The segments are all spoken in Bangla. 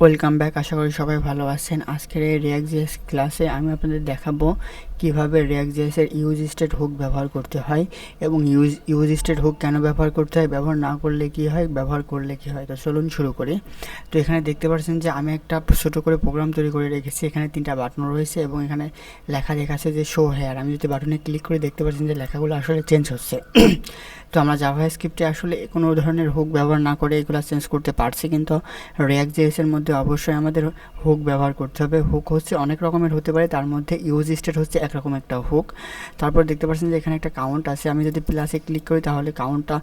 ওয়েলকাম ব্যাক আশা করি সবাই ভালো আছেন। আজকের এই রিয়াক্ট ক্লাসে আমি আপনাদের দেখাবো কীভাবে রিয়াক্ট জিএসের ইউজ স্টেট হুক ব্যবহার করতে হয় এবং ইউজ ইউজ স্টেট হুক কেন ব্যবহার করতে হয়, ব্যবহার না করলে কি হয়, ব্যবহার করলে কি হয়, তো চলুন শুরু করি। তো এখানে দেখতে পাচ্ছেন যে আমি একটা ছোটো করে প্রোগ্রাম তৈরি করে রেখেছি, এখানে তিনটা বাটন রয়েছে এবং এখানে লেখা দেখাচ্ছে যে শো হেয়ার আমি যদি বাটনে ক্লিক করে, দেখতে পাচ্ছেন যে লেখাগুলো আসলে চেঞ্জ হচ্ছে। তো আমরা জাভা স্ক্রিপ্টে আসলে কোনো ধরনের হুক ব্যবহার না করে এগুলো চেঞ্জ করতে পারছি, কিন্তু রিয়াক্ট মধ্যে অবশ্যই আমাদের হুক ব্যবহার করতে হবে। হুক হচ্ছে অনেক রকমের হতে পারে, তার মধ্যে ইউজ স্টেট হচ্ছে একরকম একটা হুক। তারপর দেখতে পাচ্ছেন যে এখানে একটা কাউন্ট আছে। আমি যদি প্লাসে ক্লিক করি তাহলে কাউন্টটা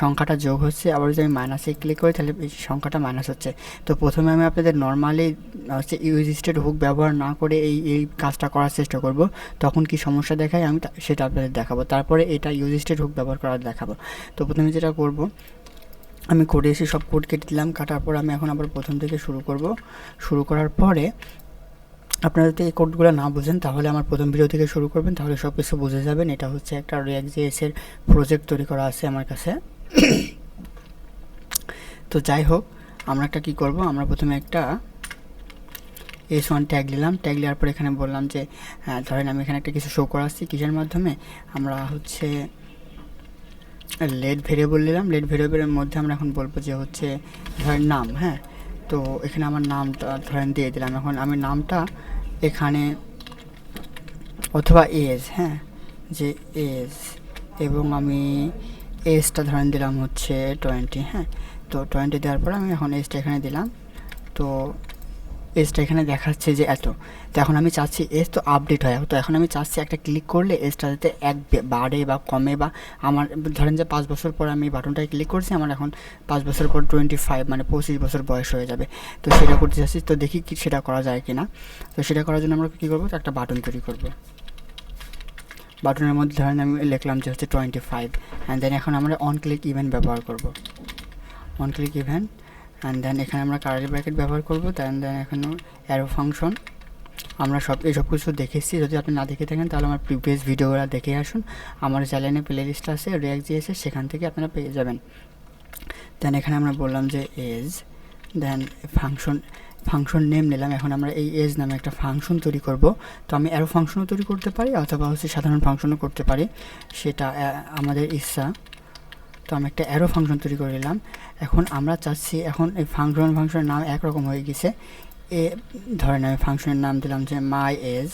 সংখ্যাটা যোগ হচ্ছে। আবার যদি আমি মাইনাসে ক্লিক করি তাহলে এই সংখ্যাটা মাইনাস হচ্ছে। তো প্রথমে আমি আপনাদের নর্মালি হচ্ছে ইউজিস্টেড হুক ব্যবহার না করে এই এই কাজটা করার চেষ্টা করব। তখন কি সমস্যা দেখায় আমি সেটা আপনাদের দেখাবো। তারপরে এটা ইউজিস্টেড হুক ব্যবহার করার দেখাবো। তো প্রথমে যেটা করব, আমি কোডে এসে সব কোড কেটে দিলাম। কাটার পর আমি এখন আবার প্রথম থেকে শুরু করব। শুরু করার পরে আপনারা যদি এই কোডগুলো না বুঝেন, তাহলে আমার প্রথম ভিডিও থেকে শুরু করবেন, তাহলে সব কিছু বুঝে যাবেন। এটা হচ্ছে একটা রিয়াক্ট জেএসের প্রজেক্ট তৈরি করা আছে আমার কাছে। তো যাই হোক, আমরা একটা কী করব, আমরা প্রথমে একটা এস ওয়ান ট্যাগ নিলাম। ট্যাগ নেওয়ার পর এখানে বললাম যে ধরেন আমি এখানে একটা কিছু শো করা করাচ্ছি কিসের মাধ্যমে? আমরা হচ্ছে লেট ভেরিয়েবল নিলাম। লেট ভেরিয়েবলের মধ্যে আমরা এখন বলব যে হচ্ছে, ধরেন নাম হ্যাঁ? তো এখানে আমার নামটা ধরেন দিয়ে দিলাম। এখন আমি নামটা এখানে অথবা এজ হ্যাঁ যে এজ এবং আমি এজটা ধরেন দিলাম হচ্ছে টোয়েন্টি হ্যাঁ তো টোয়েন্টি দেওয়ার পর আমি এখন এজটা এখানে দিলাম, তো এজটা এখানে দেখাচ্ছে যে এত। তো এখন আমি চাচ্ছি এজ তো আপডেট হয় তো এখন আমি চাচ্ছি একটা ক্লিক করলে এজটা যাতে এক বাড়ে বা কমে বা আমার, ধরেন যে পাঁচ বছর পর আমি বাটনটায় ক্লিক করছি, আমার এখন পাঁচ বছর পর টোয়েন্টি ফাইভ মানে পঁচিশ বছর বয়স হয়ে যাবে। তো সেটা করতে চাচ্ছি। তো দেখি কি সেটা করা যায় কি না তো সেটা করার জন্য আমরা কী করব? তো একটা বাটন তৈরি করব। বাটনের মধ্যে ধরেন আমি লিখলাম যে হচ্ছে টোয়েন্টি ফাইভ অ্যান্ড দেন এখন আমরা অন ক্লিক ইভেন্ট ব্যবহার করব। On click event and then এখানে আমরা কার্লি ব্র্যাকেট ব্যবহার করব দেন দেন এখানে অ্যারো ফাংশন আমরা সব, এই সব কিছু দেখেছি। যদি আপনি না দেখে থাকেন, তাহলে আমার প্রিভিয়াস ভিডিওগুলো দেখে আসুন। আমার চ্যানেলে প্লে লিস্ট আছে রিয়াক্ট জিএসে সেখান থেকে আপনারা পেয়ে যাবেন। দেন এখানে আমরা বললাম যে as then function function name নিলাম। এখন আমরা এই এজ নামে একটা ফাংশন তৈরি করব। তো আমি অ্যারো ফাংশনও তৈরি করতে পারি, অথবা হচ্ছে সাধারণ ফাংশনও করতে পারি। সেটা আমাদের ইচ্ছা। তো আমি একটা অ্যারো ফাংশন তৈরি করে নিলাম। এখন আমরা চাচ্ছি, এখন এই ফাংশন ফাংশনের নাম একরকম হয়ে গেছে। এ, ধরেন আমি ফাংশনের নাম দিলাম যে মাই এজ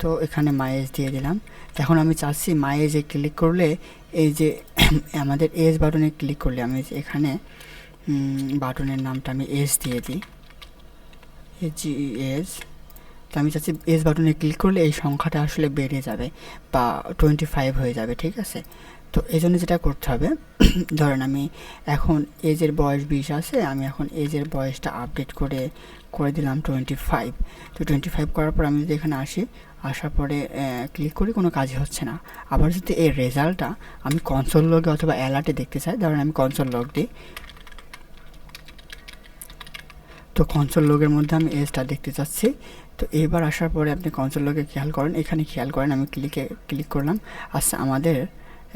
তো এখানে মাই এজ দিয়ে দিলাম। এখন আমি চাচ্ছি মাই এজে ক্লিক করলে এই যে আমাদের এজ বাটনে ক্লিক করলে আমি এখানে বাটনের নামটা আমি এজ দিয়ে দিই। জি এজ তো আমি চাচ্ছি এজ বাটনে ক্লিক করলে এই সংখ্যাটা আসলে বেড়ে যাবে বা টোয়েন্টি ফাইভ হয়ে যাবে, ঠিক আছে? তো এই জন্য যেটা করতে হবে, ধরেন আমি এখন এজের বয়স বিশ আছে, আমি এখন এজের বয়সটা আপডেট করে করে দিলাম টোয়েন্টি ফাইভ তো টোয়েন্টি ফাইভ করার পর আমি যদি এখানে আসি, আসার পরে ক্লিক করি, কোনো কাজই হচ্ছে না। আবার যদি এই রেজাল্টটা আমি কনসোল লগে অথবা অ্যালার্টে দেখতে চাই, ধরেন আমি কনসোল লগ দিই। তো কনসোল লোগের মধ্যে আমি এজটা দেখতে চাচ্ছি। তো এবার আসার পরে আপনি কনসোল লোগে খেয়াল করেন, এখানে খেয়াল করেন, আমি ক্লিকে ক্লিক করলাম। আচ্ছা আমাদের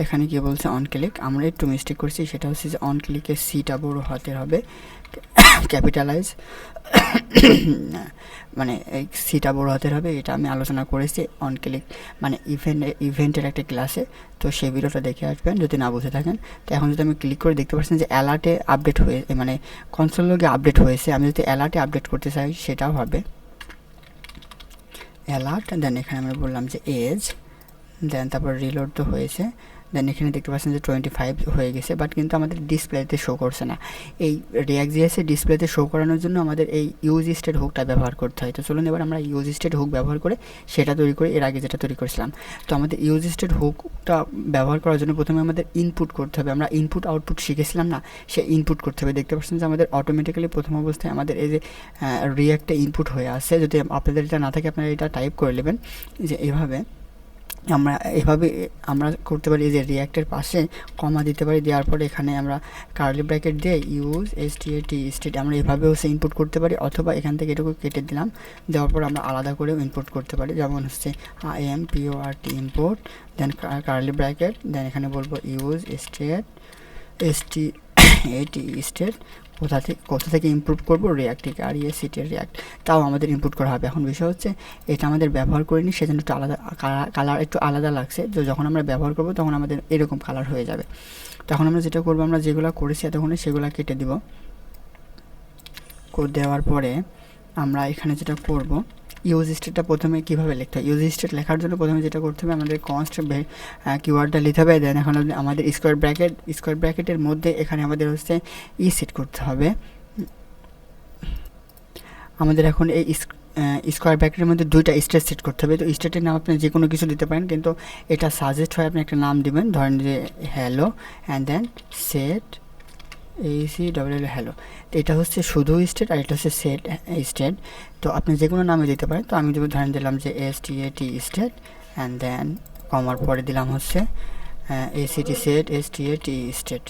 এখানে কি বলছে অন ক্লিক আমরা একটু মিস্টেক করছি, সেটা হচ্ছে যে অন ক্লিকে সিটা বড় হাতে হবে। ক্যাপিটালাইজ মানে এই সিটা বড় হাতের হবে, এটা আমি আলোচনা করেছি অন ক্লিক মানে ইভেন্ট ইভেন্টের একটা ক্লাসে তো সেই ভিডিওটা দেখে আসবেন, যদি না বুঝে থাকেন। তো এখন যদি আমি ক্লিক করে দেখতে পাচ্ছেন যে অ্যালার্টে আপডেট হয়ে মানে কনসোল লোগে আপডেট হয়েছে। আমি যদি অ্যালার্টে আপডেট করতে চাই, সেটাও হবে। অ্যালার্ট দেন এখানে আমরা বললাম যে এজ দেন তারপর রিলোড তো হয়েছে। দেন এখানে দেখতে পাচ্ছেন যে টোয়েন্টি ফাইভ হয়ে গেছে বাট কিন্তু আমাদের ডিসপ্লেতে শো করছে না। এই জিএসে ডিসপ্লেতে শো করানোর জন্য আমাদের এই ইউজ স্টেট হুকটা ব্যবহার করতে হয়। তো চলুন এবার আমরা ইউজ স্টেট হুক ব্যবহার করে সেটা তৈরি করে। এর আগে যেটা তৈরি করেছিলাম। তো আমাদের ইউজ স্টেট হুকটা ব্যবহার করার জন্য প্রথমে আমাদের ইনপুট করতে হবে। আমরা ইনপুট আউটপুট শিখেছিলাম না, সে ইনপুট করতে হবে। দেখতে পাচ্ছেন যে আমাদের অটোমেটিক্যালি প্রথম অবস্থায় আমাদের এই যে রিয়াক্টে ইনপুট হয়ে আসছে। যদি আপনাদের এটা না থাকে, আপনারা এটা টাইপ করে নেবেন। যে এভাবে আমরা এভাবে, আমরা করতে পারি যে রিয়াক্টের পাশে কমা দিতে পারি, দেওয়ার পরে এখানে আমরা কার্লি ব্র্যাকেট দিয়ে use S T T state আমরা এভাবেও সে ইনপুট করতে পারি, অথবা এখান থেকে এটুকু কেটে দিলাম, দেওয়ার পর আমরা আলাদা করেও ইনপুট করতে পারি, যেমন হচ্ছে I M P O R T import then curly bracket then এখানে বলব ইউজ স্টেট এস টি এটি স্টেট কোথা থেকে কোথা থেকে ইমপ্রুভ করব? রিয়াক্টটিকে আর ইয়ে সিটের রিয়াক্ট তাও আমাদের ইম্পোর্ট করা হবে। এখন বিষয় হচ্ছে, এটা আমাদের ব্যবহার করিনি, সেজন্য একটু আলাদা কালার একটু আলাদা লাগছে। তো যখন আমরা ব্যবহার করব, তখন আমাদের এরকম কালার হয়ে যাবে। তখন আমরা যেটা করব, আমরা যেগুলো করেছি এতক্ষণে সেগুলো কেটে দিব। দেওয়ার পরে আমরা এখানে যেটা করব ইউজ স্টেটটা প্রথমে কীভাবে লিখতে হয়? ইউজ স্টেট লেখার জন্য প্রথমে যেটা করতে হবে, আমাদের কনস্ট কিওয়ার্ডটা লিখতে হবে দেন এখন আমাদের স্কোয়ার ব্র্যাকেট স্কোয়ার ব্র্যাকেটের মধ্যে এখানে আমাদের হচ্ছে ই সেট করতে হবে। আমাদের এখন এই স্কোয়ার ব্র্যাকেটের মধ্যে দুইটা স্টেট সেট করতে হবে। তো স্টেটের নাম আপনি যে কোনো কিছু দিতে পারেন, কিন্তু এটা সাজেস্ট হয়, আপনি একটা নাম দেবেন। ধরেন যে hello and then set C L hello তো এটা হচ্ছে শুধু স্টেট আর এটা হচ্ছে সেট স্টেট তো আপনি যে কোনো নামে দিতে পারেন। তো আমি যদি ধরেন দিলাম যে S T A T state and then কমার পরে দিলাম হচ্ছে A C T set S T A T state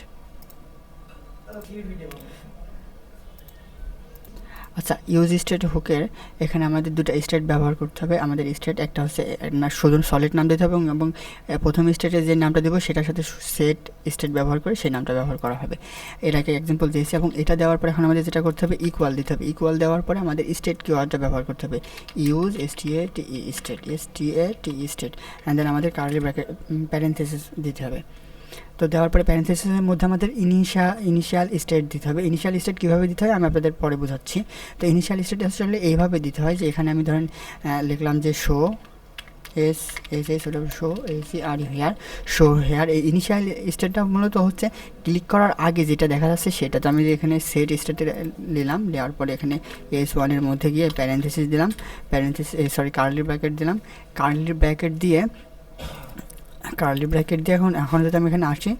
আচ্ছা ইউজ স্টেট হুকের এখানে আমাদের দুটো স্টেট ব্যবহার করতে হবে। আমাদের স্টেট একটা হচ্ছে শুধু সলিড নাম দিতে হবে এবং প্রথম স্টেটে যে নামটা দেবো সেটার সাথে সেট স্টেট ব্যবহার করে সেই নামটা ব্যবহার করা হবে। এটাকে এক্সাম্পল দিয়েছি এবং এটা দেওয়ার পরে এখন আমাদের যেটা করতে হবে ইকুয়াল দিতে হবে। ইকুয়াল দেওয়ার পরে আমাদের স্টেট কিওয়ার্ডটা ব্যবহার করতে হবে। Use S T A T E state S T A T E state and then আমাদের কার্লি ব্র্যাকেট প্যারেন্থেসিস দিতে হবে। তো দেওয়ার পরে প্যারেন্থেসিসের মধ্যে আমাদের ইনিশিয়া ইনিশিয়াল স্টেট দিতে হবে। ইনিশিয়াল স্টেট কীভাবে দিতে হয়? আমি আপনাদের পরে বোঝাচ্ছি। তো ইনিশিয়াল স্টেট আসলে এইভাবে দিতে হয় যে এখানে আমি ধরেন লিখলাম যে শো এস এস এস ওটা show S R here show here এই ইনিশিয়াল স্টেটটা মূলত হচ্ছে ক্লিক করার আগে যেটা দেখা যাচ্ছে সেটা তো আমি এখানে সেট স্টেটে নিলাম, নেওয়ার পরে এখানে এস ওয়ানের মধ্যে গিয়ে প্যারেন্থেসিস দিলাম প্যারেন্থেসিস সরি কার্লি ব্র্যাকেট দিলাম। কার্লি ব্র্যাকেট দিয়ে কার্লি ব্র্যাকেট দিয়ে এখন এখন যদি আমি এখানে আসি,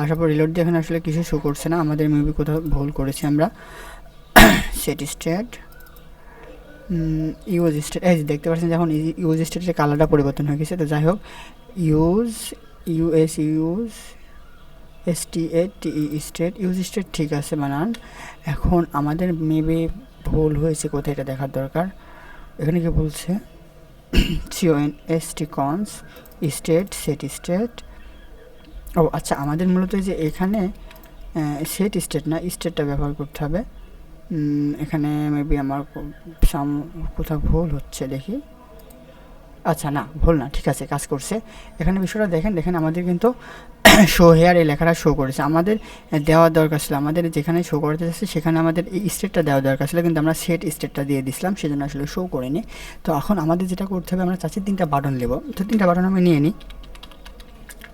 আসার পর রিলোড দিয়ে এখানে আসলে কিছু শো করছে না। আমাদের মেবি কোথাও ভুল করেছি আমরা। সেট স্টেট ইউজ স্টেট এই দেখতে পাচ্ছেন যখন ইউজ স্টেটের কালারটা পরিবর্তন হয়ে গেছে। তো যাই হোক use U S use S T A T E state use state ঠিক আছে বানান এখন আমাদের মেবি ভুল হয়েছে কোথায় এটা দেখার দরকার। এখানে কি বলছে? C O N S T const state set state ও আচ্ছা আমাদের মূলত যে এখানে সেট স্টেট না স্টেটটা ব্যবহার করতে হবে। এখানে মেবি আমার সাম কোথাও ভুল হচ্ছে দেখি। আচ্ছা না, ভুল না, ঠিক আছে, কাজ করছে। এখানে বিষয়টা দেখেন দেখেন আমাদের কিন্তু শো হেয়ার এই লেখাটা শো করেছে। আমাদের দেওয়ার দরকার ছিল, আমাদের যেখানে শো করতে যাচ্ছে সেখানে আমাদের এই স্টেটটা দেওয়া দরকার ছিল, কিন্তু আমরা সেট স্টেটটা দিয়ে দিছিলাম, সেজন্য আসলে শো করিনি। তো এখন আমাদের যেটা করতে হবে, আমরা চাচ্ছি তিনটা বাটন নেব। তো তিনটা বাটন আমি নিয়ে নিই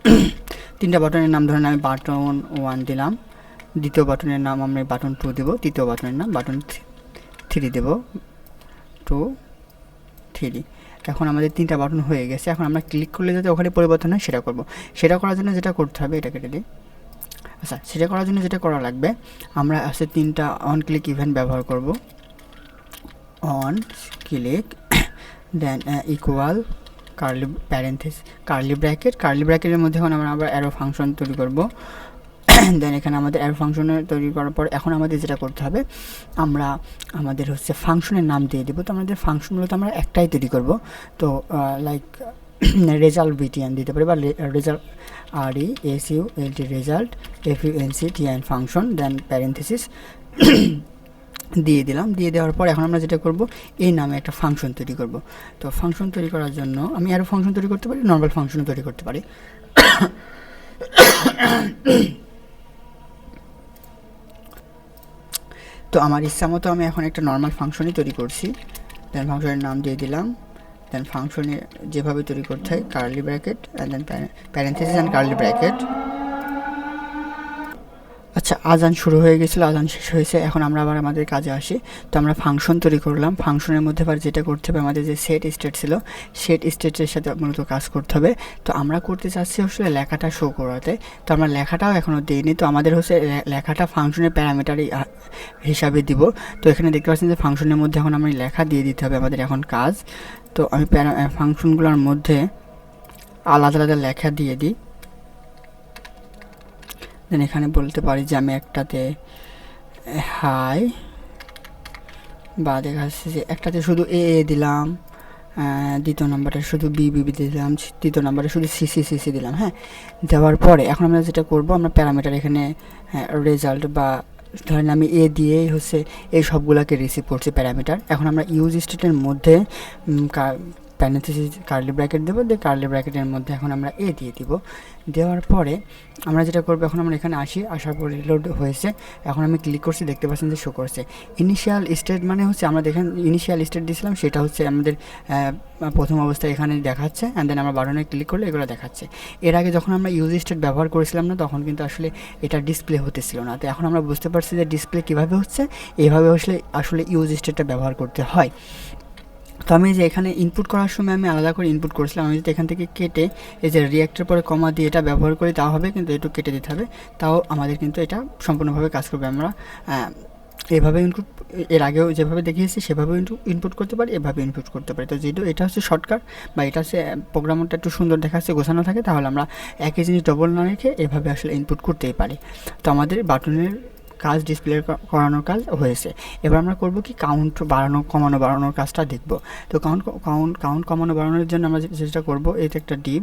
তিনটা বাটনের নাম ধরেন আমি বাটন ওয়ান দিলাম। দ্বিতীয় বাটনের নাম আমি বাটন টু দেবো। তৃতীয় বাটনের নাম বাটন থ্রি দেবো। টু থ্রি এখন আমাদের তিনটা বাটন হয়ে গেছে। এখন আমরা ক্লিক করলে যাতে ওখানে পরিবর্তন হয়, সেটা করব। সেটা করার জন্য যেটা করতে হবে এটা কেটে দিই। আচ্ছা সেটা করার জন্য যেটা করা লাগবে, আমরা আসলে তিনটা অন ক্লিক ইভেন্ট ব্যবহার করব। On click then equal curly parenthesis curly bracket curly ব্র্যাকেটের মধ্যে এখন আমরা আবার অ্যারো ফাংশন তৈরি করব। দেন এখানে আমাদের অ্যারো ফাংশনের তৈরি করার পর এখন আমাদের যেটা করতে হবে, আমরা আমাদের হচ্ছে ফাংশনের নাম দিয়ে দেবো। তো আমাদের ফাংশন মূলত আমরা একটাই তৈরি করব। তো লাইক রেজাল্ট বিটিএন দিতে পারি বা result R E S U L T result F U N C T N function then parenthesis দিয়ে দিলাম। দিয়ে দেওয়ার পর এখন আমরা যেটা করব, এই নামে একটা ফাংশন তৈরি করব। তো ফাংশন তৈরি করার জন্য আমি আরও ফাংশন তৈরি করতে পারি নর্মাল ফাংশনও তৈরি করতে পারি। তো আমার ইচ্ছা মতো আমি এখন একটা নর্মাল ফাংশনই তৈরি করছি। দেন ফাংশনের নাম দিয়ে দিলাম। দেন ফাংশনে যেভাবে তৈরি করতে হয় curly bracket and then parenthesis and curly bracket আচ্ছা আজান শুরু হয়ে গেছিল, আজান শেষ হয়েছে, এখন আমরা আবার আমাদের কাজে আসি। তো আমরা ফাংশন তৈরি করলাম। ফাংশনের মধ্যে আবার যেটা করতে হবে, আমাদের যে সেট স্টেট ছিল সেট স্টেটের সাথে মূলত কাজ করতে হবে। তো আমরা করতে চাচ্ছি আসলে লেখাটা শো করাতে। তো আমরা লেখাটাও এখনও দিইনি। তো আমাদের হচ্ছে লেখাটা ফাংশনের প্যারামিটারই হিসাবে দিব। তো এখানে দেখতে পাচ্ছেন যে ফাংশনের মধ্যে এখন আমি লেখা দিয়ে দিতে হবে আমাদের এখন কাজ। তো আমি প্যারা ফাংশনগুলোর মধ্যে আলাদা আলাদা লেখা দিয়ে দিই। দেন এখানে বলতে পারি যে আমি একটাতে হাই বা দেখা যাচ্ছে যে একটাতে শুধু এ এ দিলাম দ্বিতীয় নাম্বারটা শুধু বি বি দিলাম তৃতীয় নাম্বারে শুধু সি সি সি সি দিলাম হ্যাঁ? দেওয়ার পরে এখন আমরা যেটা করব, আমরা প্যারামিটার এখানে রেজাল্ট বা ধরেন আমি এ দিয়েই হচ্ছে এই সবগুলোকে রিসিভ করছি প্যারামিটার। এখন আমরা ইউজ স্টেটের মধ্যে প্যারেন্থেসিস কার্লি ব্র্যাকেট দেবো, দিয়ে কার্লি ব্র্যাকেটের মধ্যে এখন আমরা এ দিয়ে দিব। দেওয়ার পরে আমরা যেটা করব, এখন আমরা এখানে আসি, আসার পর রিলোড হয়েছে। এখন আমি ক্লিক করছি, দেখতে পাচ্ছেন যে শো করছে। ইনিশিয়াল স্টেট মানে হচ্ছে আমরা দেখেন ইনিশিয়াল স্টেট দিয়েছিলাম, সেটা হচ্ছে আমাদের প্রথম অবস্থায় এখানে দেখাচ্ছে অ্যান্ড দেন আমরা বাটনে ক্লিক করলে এগুলো দেখাচ্ছে। এর আগে যখন আমরা ইউজ স্টেট ব্যবহার করেছিলাম না, তখন কিন্তু আসলে এটা ডিসপ্লে হতেছিল না। তো এখন আমরা বুঝতে পারছি যে ডিসপ্লে কীভাবে হচ্ছে, এইভাবে আসলে আসলে ইউজ স্টেটটা ব্যবহার করতে হয়। তো আমি যে এখানে ইনপুট করার সময় আমি আলাদা করে ইনপুট করেছিলাম। আমি যদি এখান থেকে কেটে এই যে রিয়াক্টের পরে কমা দিয়ে এটা ব্যবহার করি তাও হবে কিন্তু একটু কেটে দিতে হবে। তাও আমাদের কিন্তু এটা সম্পূর্ণভাবে কাজ করবে। আমরা এভাবে ইনপুট এর আগেও যেভাবে দেখিয়েছি সেভাবে ইনপুট করতে পারি, এভাবে ইনপুট করতে পারি। তো যেহেতু এটা হচ্ছে শর্টকাট বা এটা হচ্ছে প্রোগ্রামটা একটু সুন্দর দেখাচ্ছে, গোছানো থাকে, তাহলে আমরা একই জিনিস ডবল না রেখে এভাবে আসলে ইনপুট করতেই পারি। তো আমাদের বাটনের কাজ ডিসপ্লে করানোর কাজ হয়েছে। এবার আমরা করব কি কাউন্ট বাড়ানো, কমানো, বাড়ানোর কাজটা দেখব। তো কাউন্ট কাউন্ট কাউন্ট কমানো, বাড়ানোর জন্য আমরা যেটা করব এইটা একটা ডিপ।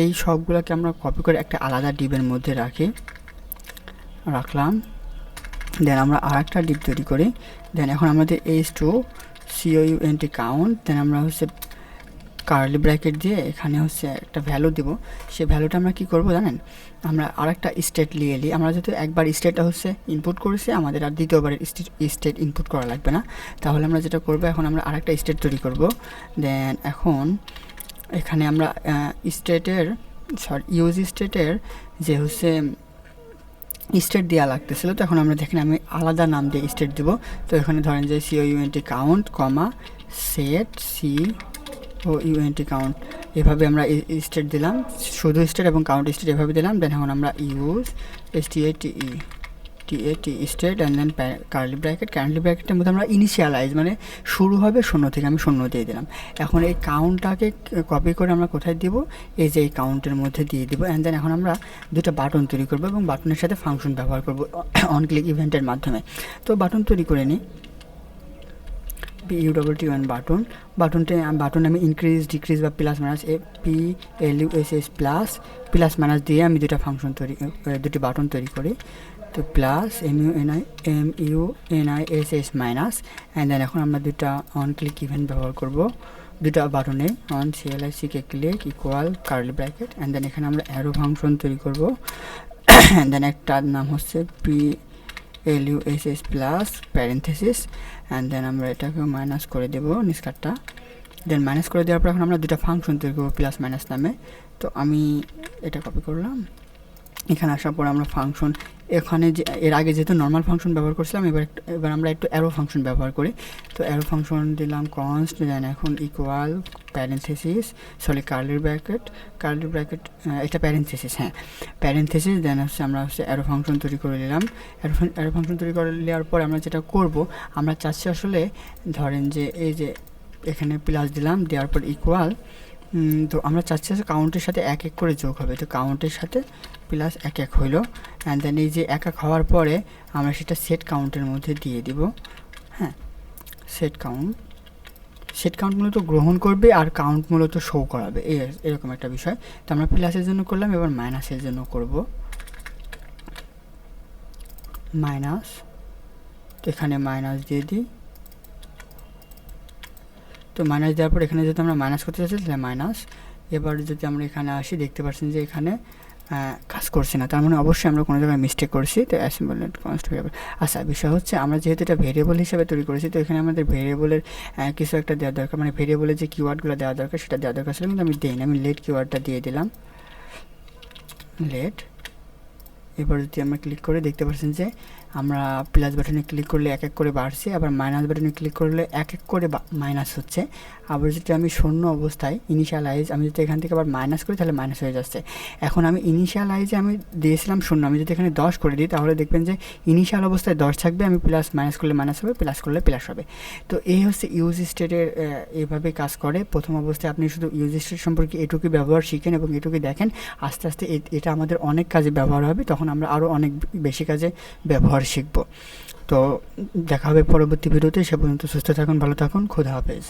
এই সবগুলোকে আমরা কপি করে একটা আলাদা ডিপের মধ্যে রাখি। রাখলাম। দেন আমরা আর একটা ডিপ তৈরি করি। দেন এখন আমাদের H two C O U N T count then আমরা হচ্ছে কার্লি ব্র্যাকেট দিয়ে এখানে হচ্ছে একটা ভ্যালু দিব। সে ভ্যালুটা আমরা কি করব জানেন? আমরা আরেকটা স্টেট নিয়ে এলি আমরা যেহেতু একবার স্টেটটা হচ্ছে ইনপুট করেছি, আমাদের আর দ্বিতীয়বার স্টেট ইনপুট করা লাগবে না। তাহলে আমরা যেটা করব, এখন আমরা আরেকটা স্টেট তৈরি করব। দেন এখন এখানে আমরা স্টেটের সরি ইউজ স্টেটের যে হচ্ছে স্টেট দেওয়া লাগতেছিল, তো এখন আমরা দেখেন আমি আলাদা নাম দিয়ে স্টেট দিব। তো এখানে ধরেন যে C O U N T count comma set C O U N T count এভাবে আমরা স্টেট দিলাম। শুধু স্টেট এবং কাউন্ট স্টেট এভাবে দিলাম দেন এখন আমরা use S T A E T A T state and then curly bracket curly ব্র্যাকেটের মধ্যে আমরা ইনিশিয়ালাইজ মানে শুরু হবে শূন্য থেকে, আমি শূন্য দিয়ে দিলাম। এখন এই কাউন্টটাকে কপি করে আমরা কোথায় দিব? এই যে এই কাউন্টের মধ্যে দিয়ে দিব। অ্যান্ড দেন এখন আমরা দুটো বাটন তৈরি করব এবং বাটনের সাথে ফাংশন ব্যবহার করব অন ক্লিক ইভেন্টের মাধ্যমে। তো বাটন তৈরি করে নিই। U double T one button বাটনটা বাটন আমি ইনক্রিজ ডিক্রিজ বা প্লাস মাইনাস এ P L U S S plus plus minus দিয়ে আমি দুটা ফাংশন তৈরি দুটি বাটন তৈরি করি। তো plus M U N I M U N I S S minus and then এখন আমরা দুটা অন ক্লিক ইভেন্ট ব্যবহার করব। দুটা বাটনে on C L I C K click equal curly bracket and then এখানে আমরা অ্যারো ফাংশন তৈরি করব। দেন একটার নাম হচ্ছে P L U S S plus parenthesis and then আমরা এটাকে মাইনাস করে দেবো নিষ্কারটা। দেন মাইনাস করে দেওয়ার পর এখন আমরা দুটা ফাংশন তৈরি করব প্লাস মাইনাস নামে। তো আমি এটা কপি করলাম। এখানে আসার পর আমরা ফাংশন এখানে যে, এর আগে যেহেতু নর্মাল ফাংশন ব্যবহার করছিলাম, এবার এবার আমরা একটু অ্যারো ফাংশন ব্যবহার করি। তো অ্যারো ফাংশন দিলাম কনস্ট দেন এখন equal parenthesis sorry curly bracket curly bracket এটা প্যারেন্থেসিস হ্যাঁ। প্যারেন্থেসিস দেন হচ্ছে আমরা হচ্ছে অ্যারো ফাংশন তৈরি করে নিলাম। অ্যারো অ্যারো ফাংশন তৈরি করে নেওয়ার পর আমরা যেটা করব, আমরা চাচ্ছি আসলে, ধরেন যে, এই যে, এখানে প্লাস দিলাম, দেওয়ার পর ইকুয়াল তো আমরা চাচ্ছি যে কাউন্টের সাথে এক এক করে যোগ হবে। তো কাউন্টের সাথে প্লাস এক এক হইল অ্যান্ড দেন এই যে এক এক হওয়ার পরে আমরা সেটা সেট কাউন্টের মধ্যে দিয়ে দিব। হ্যাঁ সেট কাউন্ট সেট কাউন্ট মূলত গ্রহণ করবে আর কাউন্ট মূলত শো করাবে। এই এরকম একটা বিষয়। তো আমরা প্লাসের জন্য করলাম, এবার মাইনাসের জন্য করব। মাইনাস এখানে মাইনাস দিয়ে দিই। তো মাইনাস দেওয়ার পর এখানে যদি আমরা মাইনাস করতে চাচ্ছি, তাহলে মাইনাস এবার যদি আমরা এখানে আসি, দেখতে পাচ্ছেন যে এখানে কাজ করছে না। তার মানে অবশ্যই আমরা কোনো জায়গায় মিস্টেক করছি, তো অ্যাসেম্বল কনস্ট ভেরিয়েবল আচ্ছা বিষয় হচ্ছে আমরা যেহেতু এটা ভেরিয়েবল হিসাবে তৈরি করেছি, তো এখানে আমাদের ভেরিয়েবলের কিছু একটা দেওয়া দরকার। মানে ভেরিয়েবলের যে কিওয়ার্ডগুলো দেওয়া দরকার, সেটা দেওয়া দরকার ছিল, কিন্তু আমি দিই না আমি লেট কিওয়ার্ডটা দিয়ে দিলাম। লেট এবার যদি আমরা ক্লিক করে দেখতে পাচ্ছেন যে আমরা প্লাস বাটনে ক্লিক করলে এক এক করে বাড়ছে, আবার মাইনাস বাটনে ক্লিক করলে এক এক করে মাইনাস হচ্ছে। আবার যদি আমি শূন্য অবস্থায় ইনিশিয়ালাইজ আমি যদি এখান থেকে আবার মাইনাস করি, তাহলে মাইনাস হয়ে যাচ্ছে। এখন আমি ইনিশিয়ালাইজে আমি দিয়েছিলাম শূন্য, আমি যদি এখানে দশ করে দিই, তাহলে দেখবেন যে ইনিশিয়াল অবস্থায় দশ থাকবে, আমি প্লাস মাইনাস করলে মাইনাস হবে প্লাস করলে প্লাস হবে। তো এই হচ্ছে ইউজ স্টেটের এইভাবে কাজ করে। প্রথম অবস্থায় আপনি শুধু ইউজ স্টেট সম্পর্কে এটুকু ব্যবহার শিখেন এবং এটুকু দেখেন, আস্তে আস্তে এটা আমাদের অনেক কাজে ব্যবহার হবে, তখন আমরা আরও অনেক বেশি কাজে ব্যবহার শিখব। তো দেখা হবে পরবর্তী ভিডিওতে, সে পর্যন্ত সুস্থ থাকুন, ভালো থাকুন, খোদা হাফেজ।